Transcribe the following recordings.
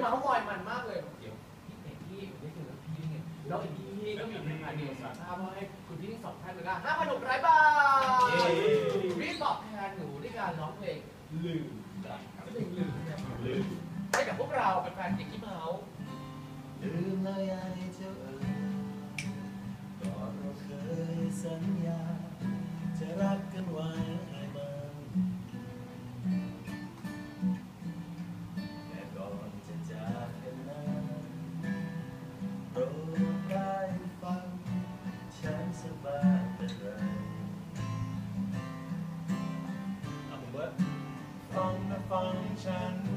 เมาส์มอยมันมากเลยเดี๋ยวพี่เอกพี่ได้เจอกับพี่ไงแล้วไอ้พี่ก็มีหนึ่งอันเดียวสารภาพว่าให้คุณพี่ทั้งสองท่านเลยนะห้าพันหกร้อยบาทพี่ตอบแทนหนูด้วยการร้องเพลงลืมรักครับเพลงลืมเนี่ยลืมให้กับพวกเราเป็นแฟนเด็กที่เมาส์ลืมเลยไอ้เจ้าเอ๋ย ฉันส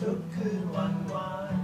ทุกคืนวันหวาน